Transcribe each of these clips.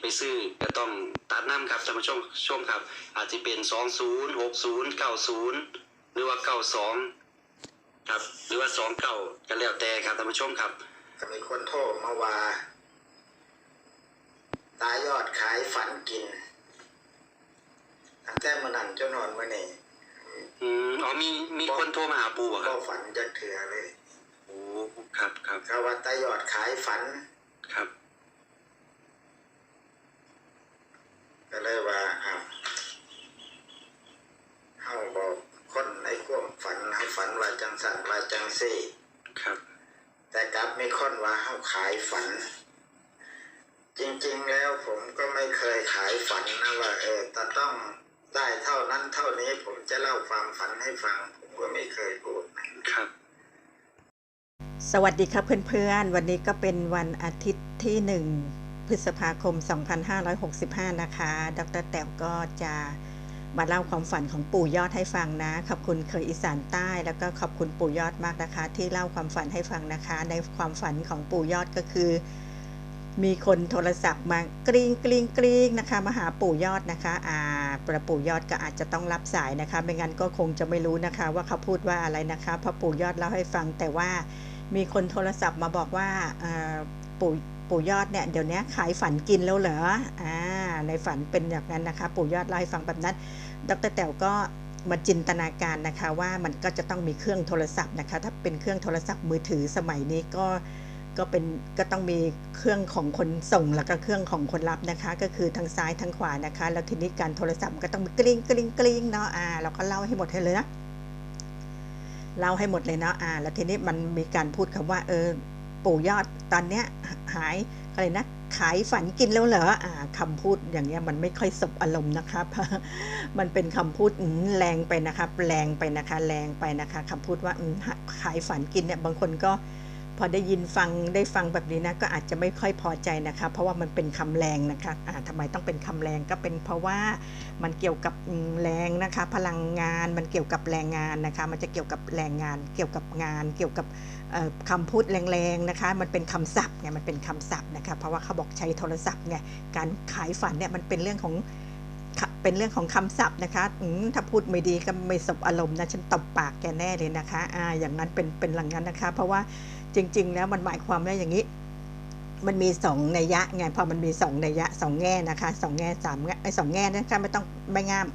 ไปซื้อก็ต้องตัดน้ำครับท่านผู้ชมชมครับ อาจจะเป็นสองศูนย์หกศูนย์เก้าศูนย์หรือว่าเก้าสองครับ หรือว่าสองเก้าก็แล้วแต่ครับท่านผู้ชมครับก็มีคนโทรมาว่า ตายอดขายฝันกินตั้งแต่มื่อนั้นจนนอนมื่อนี้อืมอ๋อมีมีคนโทรมาหาปู่อะคก็รับฝันจะเถื่อเลยโอ้ครับครับเขาว่าตายอดขายฝันครับ ก็เลยว่าอ้าวเฮาบอกคนในความฝันเฮาฝันว่า จังสันว่าจังซี่ ครับ แต่กลับมีคนว่าเฮาขายฝัน จริงๆแล้วผมก็ไม่เคยขายฝันนะว่าเออจะต้องได้เท่านั้นเท่านี้ผมจะเล่าความฝันให้ฟัง ผมก็ไม่เคยพูดนะครับ สวัสดีครับเพื่อนๆ วันนี้ก็เป็นวันอาทิตย์ที่1พฤษภาคม 2565 นะคะ ดรแต๋วก็จะ มาเล่าความฝันของปู่ยอดให้ฟังนะ ขอบคุณเคยอีสานใต้ แล้วก็ขอบคุณปู่ยอดมากนะคะ ที่เล่าความฝันให้ฟังนะคะ ในความฝันของปู่ยอดก็คือ มีคนโทรศัพท์มากริ้งกริ้งกริ้งนะคะมาหาปู่ยอดนะคะ อ่าประปู่ยอดก็อาจจะต้องรับสายนะคะ ไม่งั้นก็คงจะไม่รู้นะคะ ว่าเขาพูดว่าอะไรนะคะเพราะปู่ยอดเล่าให้ฟังแต่ว่ามีคนโทรศัพท์มาบอกว่าปู่ปู่ยอดเนี่ยเดี๋ยวนี้ขายฝันกินแล้วเหรออ่า ในฝันเป็นอย่างนั้นนะคะ ปู่ยอดเล่าให้ฟังแบบนั้น ดรแต๋วก็มาจินตนาการนะคะว่ามันก็จะต้องมีเครื่องโทรศัพท์นะคะ ถ้าเป็นเครื่องโทรศัพท์มือถือสมัยนี้ก็ก็เป็นก็ต้องมีเครื่องของคนส่งแล้วก็เครื่องของคนรับนะคะ ก็คือทางซ้ายทางขวานะคะ แล้วทีนี้การโทรศัพท์ก็ต้องกริ๊งกริ๊งกริ๊งเนาะอ่าเราก็เล่าให้หมดให้เลยนะเล่าให้หมดเลยเนาะอ่า แล้วทีนี้มันมีการพูดคำว่าเออปู่ยอดตอนเนี้ยหายอะไรนะ ขายฝันกินแล้วเหรออคำพูดอย่างเงี้ยมันไม่ค่อยสบอารมณ์นะครับ มันเป็นคำพูดแรงไปนะครับแรงไปนะคะ แรงไปนะคะคำพูดว่าขายฝันกินเนี่ยบางคนก็ อได้ยินฟังได้ฟังแบบนี้นะก็อาจจะไม่ค่อยพอใจนะคะ เพราะว่ามันเป็นคำแรงนะคะอ่าทำไมต้องเป็นคำแรงก็เป็นเพราะว่ามันเกี่ยวกับแรงนะคะ พลังงานมันเกี่ยวกับแรงงานนะคะ มันจะเกี่ยวกับแรงงาน เกี่ยวกับงาน เกี่ยวกับคำพูดแรงๆนะคะ มันเป็นคำศัพท์ไงมันเป็นคำศัพท์นะคะ เพราะว่าเขาบอกใช้โทรศัพท์ไงการขายฝันเนี่ยมันเป็นเรื่องของ เป็นเรื่องของคำศัพท์นะคะถ้าพูดไม่ดีก็ไม่สบอารมณ์นะฉันตบปากแกแน่เลยนะคะอ่าอย่างนั้นเป็นเป็นหลังนั้นนะคะ เพราะว่าจริง ๆ แล้วมันหมายความว่าอย่างนี้ มันมีสองนัยยะไงพอมันมีสองนัยยะสองแง่นะคะสองแง่สามแง่ไอ้สองแง่นะคะไม่ต้องไม่ง่าม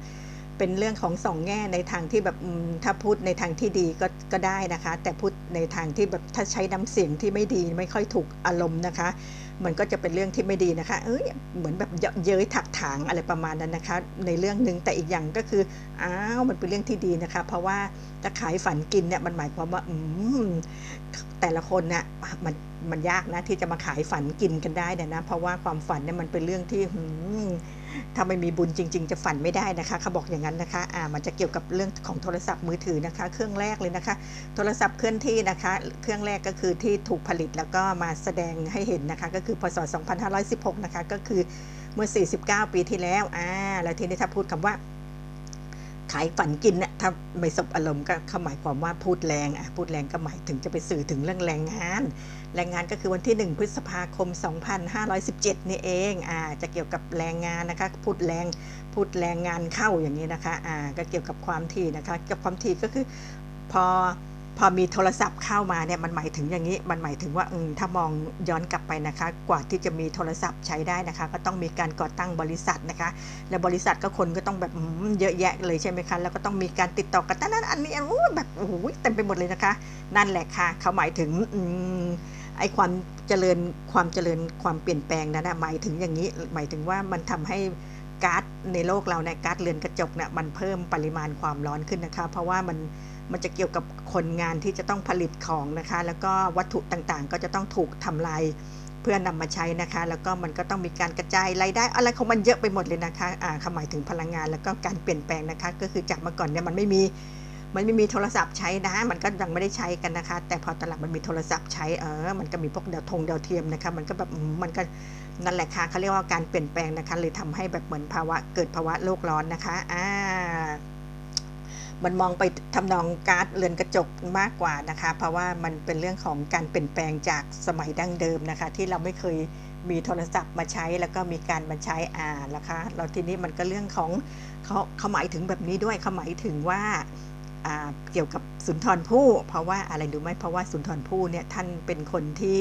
เป็นเรื่องของสองแง่ในทางที่แบบถ้าพูดในทางที่ดีก็ก็ได้นะคะ แต่พูดในทางที่แบบถ้าใช้น้ำเสียงที่ไม่ดีไม่ค่อยถูกอารมณ์นะคะ มันก็จะเป็นเรื่องที่ไม่ดีนะคะ เอ้ย เหมือนแบบเยาะเย้ยถักถางอะไรประมาณนั้นนะคะ ในเรื่องหนึ่งแต่อีกอย่างก็คือ อ้าว มันเป็นเรื่องที่ดีนะคะ เพราะว่าจะขายฝันกินเนี่ยมันหมายความว่า อืม แต่ละคนเนี่ยมันมันยากนะที่จะมาขายฝันกินกันได้เนี่ยนะ เพราะว่าความฝันเนี่ยมันเป็นเรื่องที่หืมถ้าไม่มีบุญจริง ๆ จะฝันไม่ได้นะคะเขาบอกอย่างนั้นนะคะอ่ามันจะเกี่ยวกับเรื่องของโทรศัพท์มือถือนะคะ เครื่องแรกเลยนะคะ โทรศัพท์เคลื่อนที่นะคะ เครื่องแรกก็คือที่ถูกผลิตแล้วก็มาแสดงให้เห็นนะคะก็คือพศ 2516 นะคะ ก็คือเมื่อ 49 ปีที่แล้ว อ่า แล้วทีนี้ถ้าพูดคำว่า ขายฝันกินเนี่ยถ้าไม่สบอารมณ์ก็เขาหมายความว่าพูดแรงอะพูดแรงก็หมายถึงจะไปสื่อถึงเรื่องแรงงาน แรงงานก็คือวันที่ 1 พฤษภาคม 2517 นี่เอง อ่า จะเกี่ยวกับแรงงานนะคะ พูดแรงพูดแรงงานเข้าอย่างนี้นะคะ อ่า ก็เกี่ยวกับความถี่นะคะ กับความถี่ก็คือพอ พอมีโทรศัพท์เข้ามาเนี่ยมันหมายถึงอย่างนี้ มันหมายถึงว่าอถ้ามองย้อนกลับไปนะคะ กว่าที่จะมีโทรศัพท์ใช้ได้นะคะ ก็ต้องมีการก่อตั้งบริษัทนะคะ และบริษัทก็คนก็ต้องแบบเยอะแยะเลยใช่ไหมคะ แล้วก็ต้องมีการติดต่อกันนั้นอันนี้อันนู้แบบโอ้โหเต็มไปหมดเลยนะคะ นั่นแหละค่ะ เขาหมายถึงอไอ้ความเจริญความเจริญความเปลี่ยนแปลงนั้นนะหมายถึงอย่างนี้หมายถึงว่ามันทำให้ก๊าซในโลกเราเนี่ยก๊าซเรือนกระจกเนี่ยมันเพิ่มปริมาณความร้อนขึ้นนะคะ เพราะว่ามัน มันจะเกี่ยวกับคนงานที่จะต้องผลิตของนะคะ แล้วก็วัตถุต่างๆ ก็จะต้องถูกทำลายเพื่อนำมาใช้นะคะ แล้วก็มันก็ต้องมีการกระจายรายได้อะไรของมันเยอะไปหมดเลยนะคะอ่าหมายถึงพลังงานแล้วก็การเปลี่ยนแปลงนะคะ ก็คือจากเมื่อก่อนเนี่ยมันไม่มีมันไม่มีโทรศัพท์ใช้นะ มันก็ยังไม่ได้ใช้กันนะคะ แต่พอตลังมันมีโทรศัพท์ใช้เออ มันก็มีพวกเดาทงดาเทียมนะคะ มันก็แบบมมันก็นั่นแหละค่ะเขาเรียกว่าการเปลี่ยนแปลงนะคะเลยทำให้แบบเหมือนภาวะเกิดภาวะโลกร้อนนะคะอ่า มันมองไปทำนองก๊าซเรือนกระจกมากกว่านะคะ เพราะว่ามันเป็นเรื่องของการเปลี่ยนแปลงจากสมัยดั้งเดิมนะคะ ที่เราไม่เคยมีโทรศัพท์มาใช้แล้วก็มีการมาใช้อ่านะคะแล้วทีนี้มันก็เรื่องของเขาเขาหมายถึงแบบนี้ด้วยเขาหมายถึงว่าเกี่ยวกับสุนทรภู่เพราะว่าอะไรรู้ไหมเพราะว่าสุนทรภู่เนี่ยท่านเป็นคนที่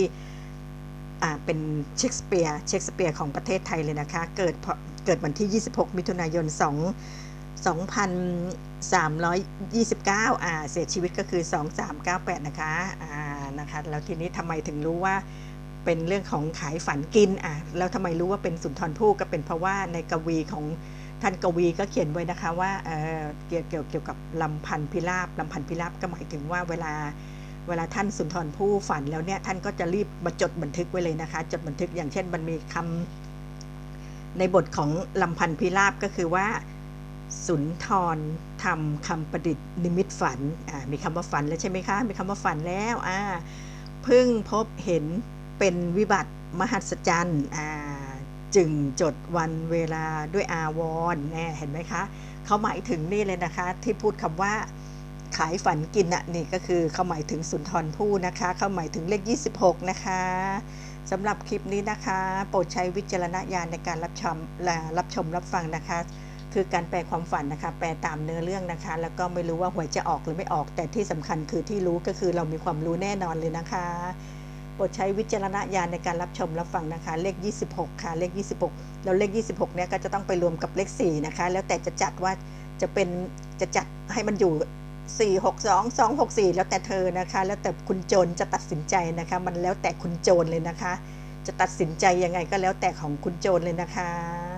เป็นเชคสเปียร์เชคสเปียร์ของประเทศไทยเลยนะคะ เกิดเกิดวันที่ 26 มิถุนายน 2 2,329อ่าเสียชีวิตก็คือ 2398 นะคะอ่านะคะแล้วทีนี้ทำไมถึงรู้ว่าเป็นเรื่องของขายฝันกินอะแล้วทำไมรู้ว่าเป็นสุนทรภู่ก็เป็นเพราะว่าในกวีของท่านกวีก็เขียนไว้นะคะว่าเออเกี่ยวเกี่ยวเกี่ยวกับลำพันธ์พิราบลำพันธ์พิราบก็หมายถึงว่าเวลาเวลาท่านสุนทรภู่ฝันแล้วเนี่ยท่านก็จะรีบมาจดบันทึกไว้เลยนะคะ จดบันทึกอย่างเช่นมันมีคำในบทของลำพันธ์พิราบก็คือว่า สุนทรทำคำประดิษฐ์นิมิตฝัน มีคำว่าฝันแล้วใช่ไหมคะ มีคำว่าฝันแล้วอ่าเพิ่งพบเห็นเป็นวิบัติมหัศจรรย์อ่าจึงจดวันเวลาด้วยอาวรแน่เห็นไหมคะ เขาหมายถึงนี่เลยนะคะ ที่พูดคำว่าขายฝันกินอะนี่ก็คือเขาหมายถึงสุนทรภู่นะคะ เขาหมายถึงเลข 26 นะคะสำหรับคลิปนี้นะคะ โปรดใช้วิจารณญาณในการรับชมรับชมรับฟังนะคะ คือการแปลความฝันนะคะ แปลตามเนื้อเรื่องนะคะ แล้วก็ไม่รู้ว่าหวยจะออกหรือไม่ออก แต่ที่สำคัญคือที่รู้ก็คือเรามีความรู้แน่นอนเลยนะคะโปรดใช้วิจารณญาณในการรับชมรับฟังนะคะ เลข 26 ค่ะ เลข 26 แล้วเลข 26เนี่ยก็จะต้องไปรวมกับเลข 4 นะคะ แล้วแต่จะจัดว่าจะเป็นจะจัดให้มันอยู่ 4 6 2 2 6 4 แล้วแต่เธอนะคะ แล้วแต่คุณโจรจะตัดสินใจนะคะ มันแล้วแต่คุณโจรเลยนะคะ จะตัดสินใจยังไงก็แล้วแต่ของคุณโจรเลยนะคะ